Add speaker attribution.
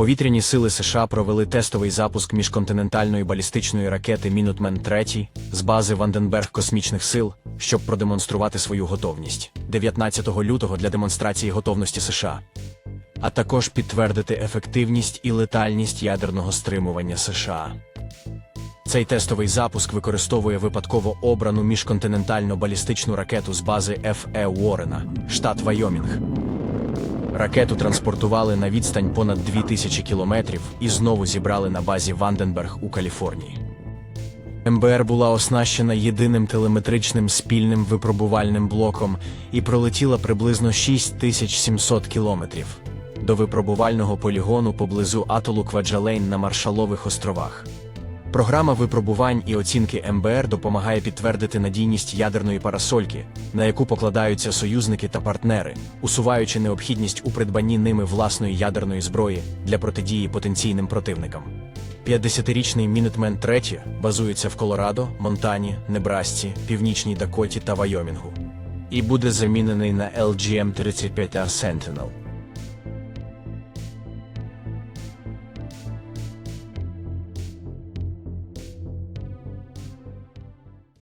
Speaker 1: Повітряні сили США провели тестовий запуск міжконтинентальної балістичної ракети Мінутмен 3 з бази Ванденберг космічних сил, щоб продемонструвати свою готовність 19 лютого для демонстрації готовності США, а також підтвердити ефективність і летальність ядерного стримування США. Цей тестовий запуск використовує випадково обрану міжконтинентальну балістичну ракету з бази Ф.Е. Уоррена, штат Вайомінг. Ракету транспортували на відстань понад 2000 кілометрів і знову зібрали на базі Ванденберг у Каліфорнії. МБР була оснащена єдиним телеметричним спільним випробувальним блоком і пролетіла приблизно 6700 кілометрів до випробувального полігону поблизу атолу Кваджалейн на Маршалових островах. Програма випробувань і оцінки МБР допомагає підтвердити надійність ядерної парасольки, на яку покладаються союзники та партнери, усуваючи необхідність у придбанні ними власної ядерної зброї для протидії потенційним противникам. 50-річний Мінетмен 3 базується в Колорадо, Монтані, Небрасці, Північній Дакоті та Вайомінгу і буде замінений на LGM-35A Sentinel.